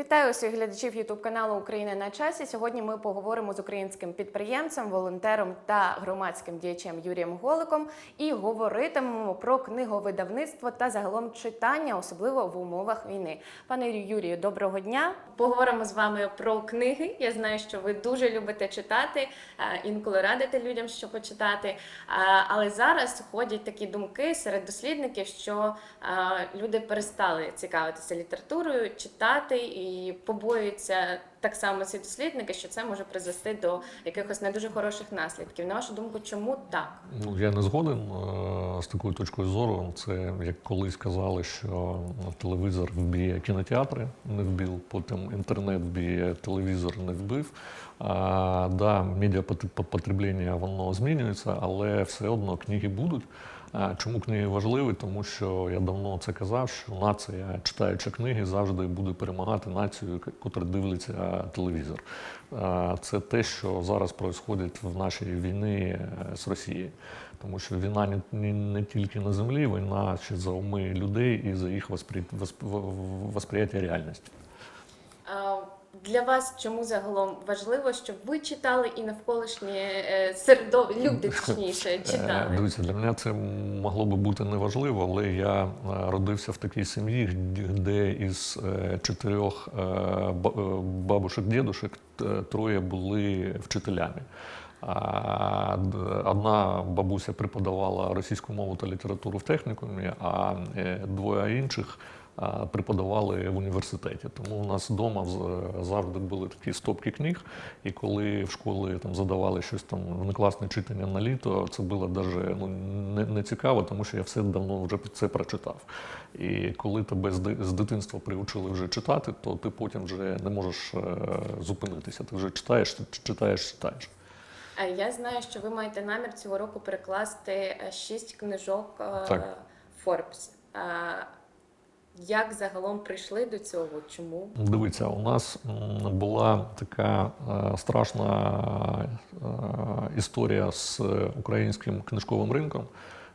Вітаю усіх глядачів Ютуб каналу Україна на часі. Сьогодні ми поговоримо з українським підприємцем, волонтером та громадським діячем Юрієм Голиком і говоритимемо про книговидавництво та загалом читання, особливо в умовах війни. Пане Юрію, доброго дня. Поговоримо з вами про книги. Я знаю, що ви дуже любите читати, е, інколи радите людям, що почитати. Е, Але зараз ходять такі думки серед дослідників, що е, люди перестали цікавитися літературою, читати і побоюються так само ці дослідники, що це може призвести до якихось не дуже хороших наслідків. На вашу думку, чому так? Ну, я не згоден е, з такою точкою зору. Це як колись казали, що телевізор вб'є кінотеатри, не вбив, потім інтернет вб'є телевізор, не вбив. А, да, медіапотреблення воно змінюється, але все одно книги будуть. Чому книги важливі? Тому що я давно це казав, що нація, читаючи книги, завжди буде перемагати націю, котра дивиться телевізор. Це те, що зараз відбувається в нашій війні е, з Росією. Тому що війна не, не, тільки на землі, війна ще за уми людей і за їх воспри... восприяття реальності. Для вас чому загалом важливо, щоб ви читали і навколишнє е, середовище, люди точніше Е, читали? Дивіться, для мене це могло би бути неважливо, але я е, родився в такій сім'ї, де із е, чотирьох е, ба- е, бабушек, дідушек т- троє були вчителями. Одна бабуся преподавала російську мову та літературу в технікумі, а е, двоє інших преподавали в університеті. Тому у нас вдома завжди були такі стопки книг. І коли в школі там задавали щось там внекласне читання на літо, це було даже ну, не, не цікаво, тому що я все давно вже це прочитав. І коли тебе з дитинства приучили вже читати, то ти потім вже не можеш е, зупинитися. Ти вже читаєш, читаєш, читаєш. Я знаю, що ви маєте намір цього року перекласти е, шість книжок е, Так. Forbes. Як загалом прийшли до цього? Чому? Дивіться, у нас була така е, страшна е, історія з українським книжковим ринком.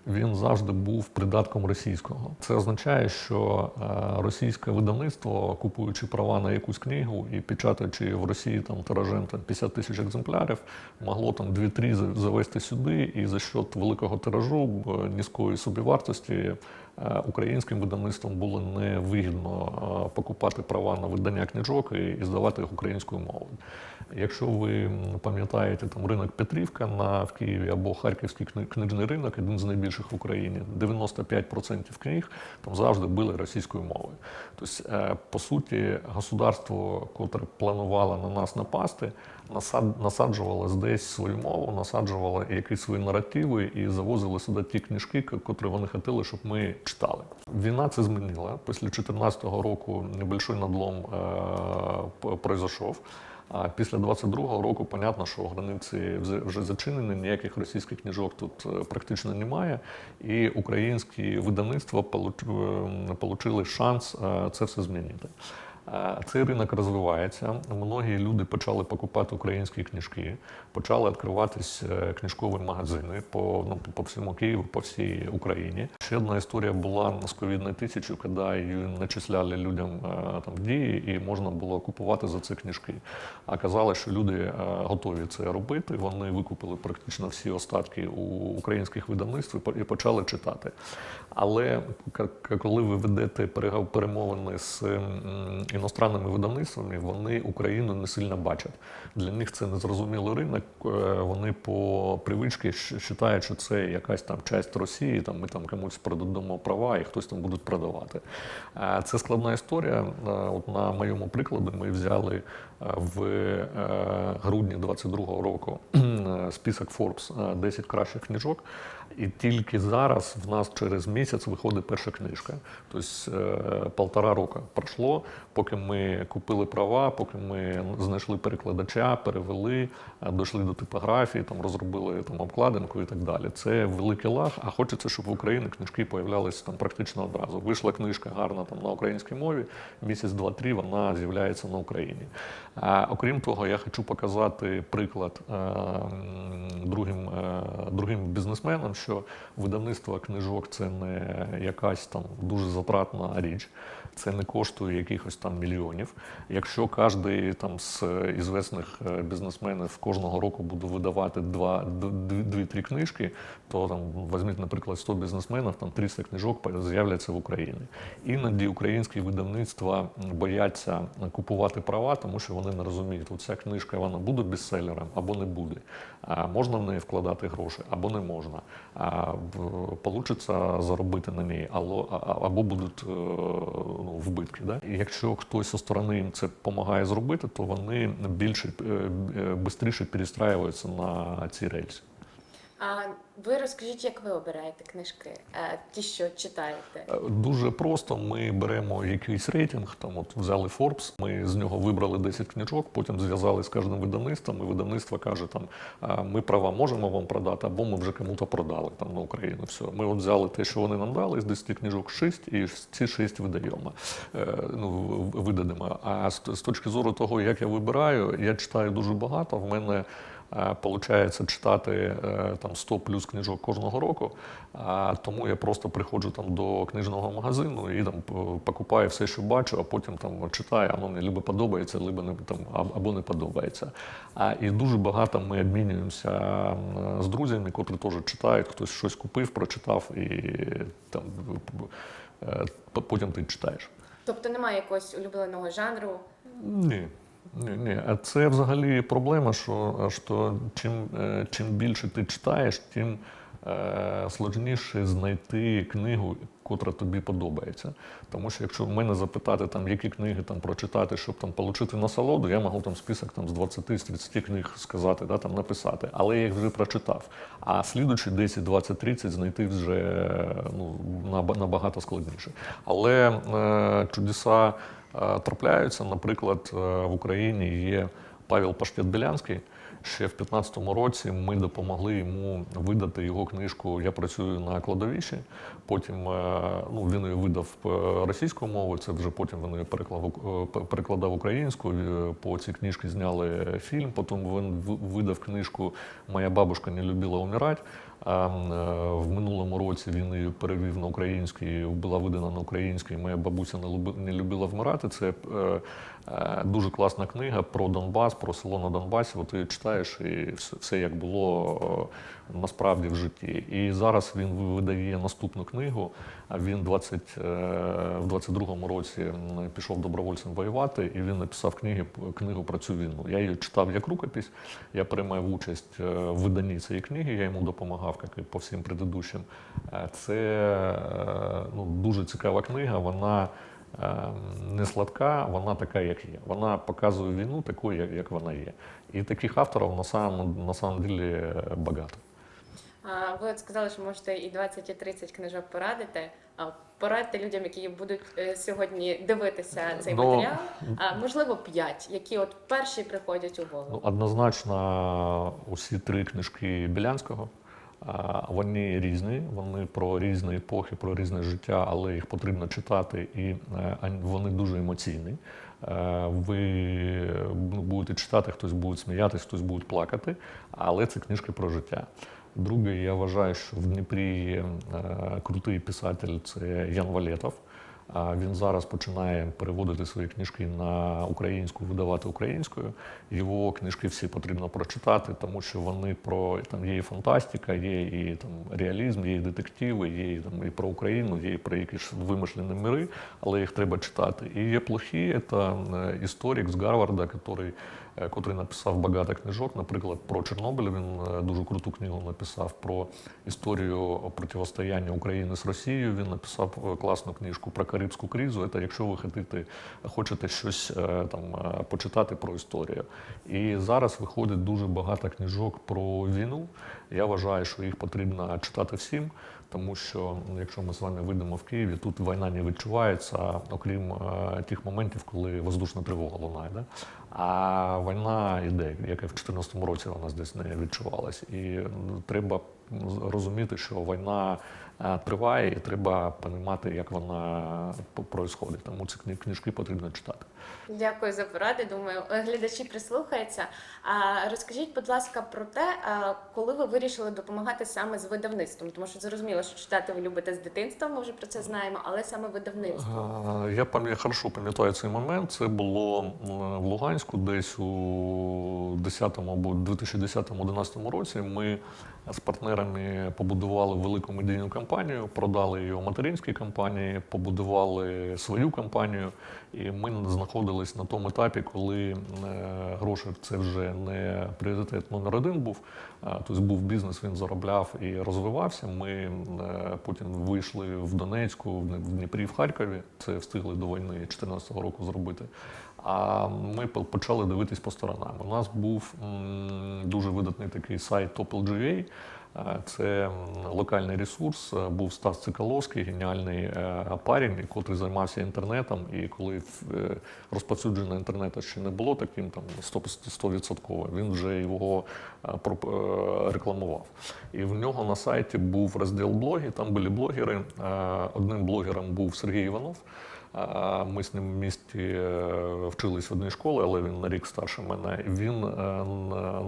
Він завжди був придатком російського. Це означає, що е, російське видавництво, купуючи права на якусь книгу і печатаючи в Росії там тиражем там 50 тисяч екземплярів, могло там 2-3 завести сюди, і за счет великого тиражу, е, низької собівартості е, українським видавництвом було невигідно покупати права на видання книжок і здавати їх українською мовою. Якщо ви пам'ятаєте там ринок Петрівка на в Києві або Харківський книжний ринок, один з найбільших в Україні, 95% книг там завжди були російською мовою. Тобто, е, по суті, государство, котре планувало на нас напасти, насаджувало десь свою мову, насаджувало якісь свої наративи і завозили сюди ті книжки, котрі вони хотіли, щоб ми читали. Війна це змінила. Після 2014 року небольшой надлом е, произошов. А після 22-го року, понятно, що границі вже- зачинені, ніяких російських книжок тут е, практично немає. І українські видавництва отримали шанс е, це все змінити. Цей ринок розвивається. Многі люди почали покупати українські книжки, почали відкриватись е, книжкові магазини по, ну, по всьому Києву, по всій Україні. Ще одна історія була з ковідною тисячу, коли її начисляли людям е, там дії, і можна було купувати за це книжки. А казали, що люди е, готові це робити. Вони викупили практично всі остатки у українських видавництв і почали читати. Але коли ви ведете перемовини з іностранними видавництвами, вони Україну не сильно бачать. Для них це незрозумілий ринок. е, Вони по привичці вважають, що це якась там часть Росії, там ми там комусь продамо права і хтось там буде продавати. Е, Це складна історія. Е, От на моєму прикладі ми взяли в грудні 22-го року список Forbes е, 10 кращих книжок. І тільки зараз в нас через місяць виходить перша книжка. Тобто полтора року пройшло, поки ми купили права, поки ми знайшли перекладача, перевели, е, дійшли до типографії, там розробили там обкладинку і так далі. Це великий лаг, а хочеться, щоб в Україні книжки появлялися там практично одразу. Вийшла книжка гарна там на українській мові, місяць, два-три вона з'являється на Україні. А, окрім того, я хочу показати приклад е, другим, е, другим бізнесменам, що видавництво книжок це не якась там дуже затратна річ. Це не коштує якихось там мільйонів. Якщо кожен там з ізвісних е, бізнесменів кожного року буде видавати два, дві-три книжки, то там візьміть, наприклад, 100 бізнесменів, там 300 книжок з'являться в Україні. Іноді українські видавництва бояться купувати права, тому що вони не розуміють, оця книжка вона буде бестселером або не буде. А можна в неї вкладати гроші або не можна. А получиться заробити на ній, або будуть е, ну, вбитки. Да? Якщо хтось зі сторони їм це допомагає зробити, то вони більше швидше перестраюються на ці рельси. А ви розкажіть, як ви обираєте книжки, ті, що читаєте? Е, Дуже просто. Ми беремо якийсь рейтинг, там от взяли Forbes, ми з нього вибрали 10 книжок, потім зв'язали з кожним видавництвом, і видавництво каже, там ми права можемо вам продати, або ми вже кому-то продали там на Україну. Все. Ми от взяли те, що вони нам дали, з 10 книжок 6, і ці 6 видаємо. Е, Ну, видадемо. А з, точки зору того, як я вибираю, я читаю дуже багато. В мене Получається читати е, там 100 плюс книжок кожного року, тому я просто приходжу там до книжного магазину і там покупаю все, що бачу, а потім там читаю, а воно мені либо подобається, либо не там або не подобається. А і дуже багато ми обмінюємося з друзями, котрі теж читають, хтось щось купив, прочитав і там е, потім ти читаєш. Тобто немає якогось улюбленого жанру. Ні. Ні, ні. А це взагалі проблема, що, що чим, е, чим більше ти читаєш, тим е, складніше знайти книгу, котра тобі подобається. Тому що якщо в мене запитати, там, які книги там, прочитати, щоб там, отримати насолоду, я можу там список там, з 20-30 книг сказати, да, там, написати. Але я їх вже прочитав. А слідучі 10, 20, 30 знайти вже е, ну, набагато складніше. Але е, чудеса трапляються. Наприклад, е, в Україні є Павел Паштет-Белянський. Ще в 15-му році ми допомогли йому видати його книжку Я працюю на кладовищі. Потім е, ну, він її видав е, російською мовою, це вже потім він її е, перекладав українською. Е, По цій книжці зняли фільм. Потім він видав книжку Моя бабушка не любила умирати. Е, в минулому році він її перевів на український, була видана на українській. Моя бабуся не любила вмирати. Це е, е, дуже класна книга про Донбас, про село на Донбасі. От ти читаєш і все, як було насправді в житті. І зараз він видає наступну книгу. А він 20, е, в 22-му році пішов добровольцем воювати, і він написав книги, книгу про цю війну. Я її читав як рукопись. Я приймав участь в виданні цієї книги, я йому допомагав, як і по всім предыдущим. Е, Це е, ну, дуже цікава книга. Вона е, не сладка, вона така, як є. Вона показує війну такою, як, вона є. І таких авторів на самом, на самом деле багато. Ви от сказали, що можете і 20, і 30 книжок порадити. Порадьте людям, які будуть сьогодні дивитися цей Ну, матеріал. А можливо, 5, які от перші приходять у Ну, голову. однозначно, усі три книжки Білянського. Вони різні, вони про різні епохи, про різне життя, але їх потрібно читати, і е, вони дуже емоційні. Е, Ви ну, будете читати, хтось буде сміятися, хтось буде плакати, але це книжки про життя. Друге, я вважаю, що в Дніпрі е, крутий писатель це Ян Валетов. Він зараз починає переводити свої книжки на українську, видавати українською. Його книжки всі потрібно прочитати, тому що вони про там є і фантастика, є і там реалізм, є і детективи, є і, там, і про Україну, є і про якісь вимишлені мири, але їх треба читати. І є плохі, це е, історик з Гарварда, який котрий написав багато книжок, наприклад, про Чорнобиль. Він е, дуже круту книгу написав про історію протистояння України з Росією. Він написав е, класну книжку про Карибську кризу. Це якщо ви хочете, хочете щось е, там е, почитати про історію. І зараз виходить дуже багато книжок про війну. Я вважаю, що їх потрібно читати всім. Тому що ну, якщо ми з вами вийдемо в Києві, тут війна не відчувається, окрім е, тих моментів, коли воздушна тривога лунає. Да? А війна йде, як і в 2014 році вона десь не відчувалась. І ну, треба розуміти, що війна е, триває, і треба розуміти, як вона відбувається. Тому ці книжки потрібно читати. Дякую за поради. Думаю, е, глядачі прислухаються. А розкажіть, будь ласка, про те, коли ви вирішили допомагати саме з видавництвом, тому що зрозуміло, що читати ви любите з дитинства. Ми вже про це знаємо, але саме видавництво. Я пам'ятаю, хорошо пам'ятаю цей момент. Це було в Луганську, десь у 10 або 2010-2011 році. Ми з партнерами побудували велику медійну кампанію, продали її материнській компанії, побудували свою компанію. І ми знаходились на тому етапі, коли е, гроші це вже не пріоритет номер один був. Тобто був бізнес, він заробляв і розвивався. Ми е, потім вийшли в Донецьку, в Дніпрі, в Харкові. Це встигли до війни 2014 року зробити. А ми почали дивитись по сторонам. У нас був дуже видатний такий сайт Topl.gva. Це локальний ресурс. Е, Був Стас Цикаловський, геніальний е, парень, котрий займався інтернетом. І коли е, розповсюдження інтернету ще не було таким там 100%, він вже його рекламував. І в нього на сайті був розділ блоги, там були блогери. Одним блогером був Сергій Іванов. Ми з ним в місті е, вчились в одній школі, але він на рік старше мене. Він е,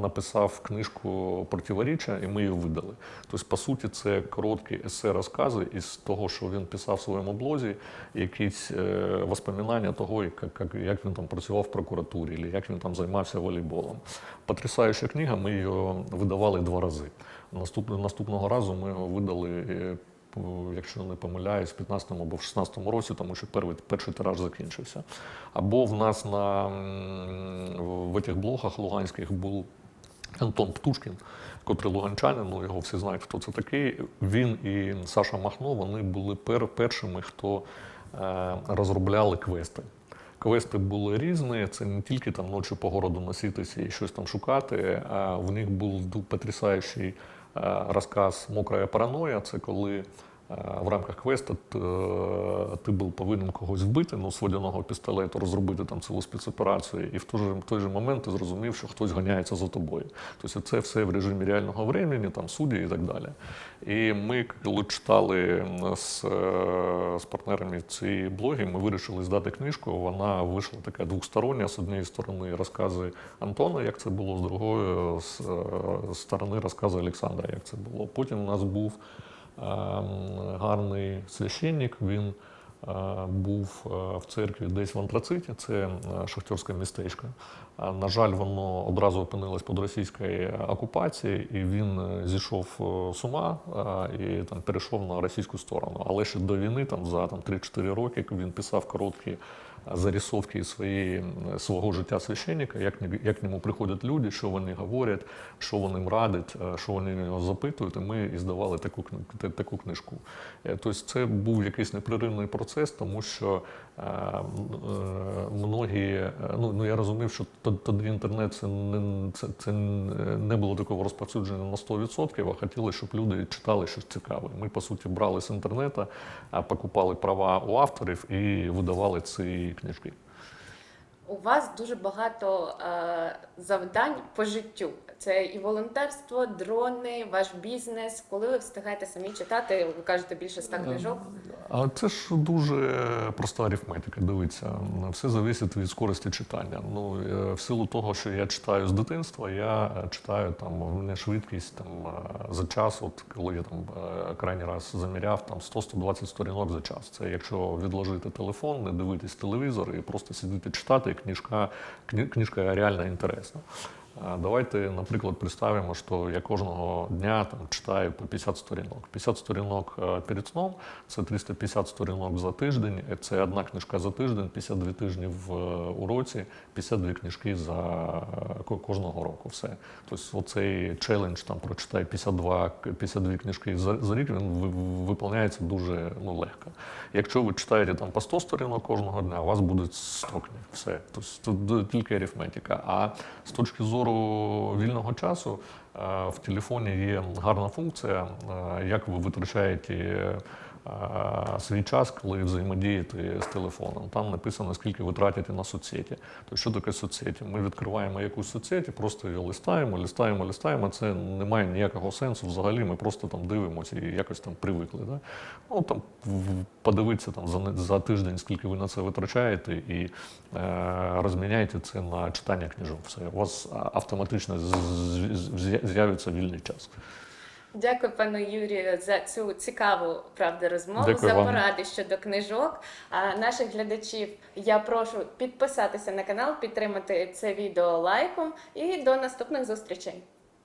написав книжку «Противоріччя», і ми її видали. Тобто, по суті, це короткі есе розкази із того, що він писав в своєму блозі, якісь е, воспоминання того, як, він там працював в прокуратурі, як він там займався волейболом. Потрясаюча книга, ми її видавали два рази. Наступного разу ми його видали. По- Якщо не помиляюсь, в 15-му або в 16-му році, тому що перший, перший тираж закінчився. Або в нас на в цих блогах луганських був Антон Птушкін, котрий луганчанин, ну його всі знають, хто це такий. Він і Саша Махно вони були пер, першими, хто е, розробляли квести. Квести були різні, це не тільки там ночі по городу носитися і щось там шукати. А в них був потрясаючий розказ Мокрая параноя. Це коли е, в рамках квеста е, ти був повинен когось вбити, ну, з водяного пістолету, розробити там цілу спецоперацію, і в той же, в той же момент ти зрозумів, що хтось ганяється за тобою. Тобто це все в режимі реального времени, там судді і так далі. І ми, коли читали з, е, з партнерами ці блоги, ми вирішили здати книжку. Вона вийшла така двостороння. З однієї сторони розкази Антона, як це було, з другої з е, сторони розкази Олександра, як це було. Потім у нас був е, гарний священник. Він е, був е, в церкві десь в Антрациті, це е, шахтерське містечко. На жаль, воно одразу опинилось під російською окупацією, і він зійшов з ума і там перейшов на російську сторону. Але ще до війни, там за там 3-4 роки, він писав короткі зарисовки своєї, свого життя священника, як, як к ньому приходять люди, що вони говорять, що вони їм радять, е, що вони його запитують. І ми і здавали таку, таку книжку. Е, Тобто це був якийсь непреривний процес, тому що е, многі, ну, ну я розумів, що то- тоді інтернет це не, це, це не було такого розповсюдження на 100%, а хотіли, щоб люди читали щось цікаве. Ми, по суті, брали з інтернету, покупали права у авторів і видавали ці книжки. У вас дуже багато е, завдань по життю. Це і волонтерство, дрони, ваш бізнес. Коли ви встигаєте самі читати, ви кажете більше ста книжок. А це ж дуже проста арифметика. Дивіться, все залежить від скорості читання. Ну е, в силу того, що я читаю з дитинства, я е, читаю там у мене швидкість там е, за час. От коли я там е, крайній раз заміряв там 100-120 сторінок за час. Це якщо відложити телефон, не дивитись телевізор і просто сидіти читати, книжка, книжка реально інтересна. Давайте, наприклад, представимо, що я кожного дня там читаю по 50 сторінок. 50 сторінок е, перед сном це 350 сторінок за тиждень. е, Це одна книжка за тиждень, 52 тижні в е, у році, 52 книжки за кожного року. Все. Тобто, оцей челендж там прочитай 52, 52 книжки за, за рік, він ви- виповняється дуже ну, легко. Якщо ви читаєте там по 100 сторінок кожного дня, у вас буде 100 книг. Все. Тобто тільки арифметика. А з точки зору вільного часу е, в телефоні є гарна функція, е, як ви витрачаєте свій час, коли взаємодієте з телефоном. Там написано, скільки ви тратите на соцсеті. То що таке соцсеті? Ми відкриваємо якусь соцсеті, просто її листаємо, листаємо, листаємо. Це не має ніякого сенсу взагалі. Ми просто там дивимося і якось там привикли. Да? Ну, там, подивитися там, за, за тиждень, скільки ви на це витрачаєте, і е, розміняйте це на читання книжок. Все, у вас автоматично з'явиться вільний час. Дякую, пану Юрію, за цю цікаву правда розмову, Дякую за вам. поради щодо книжок. А наших глядачів я прошу підписатися на канал, підтримати це відео лайком і до наступних зустрічей.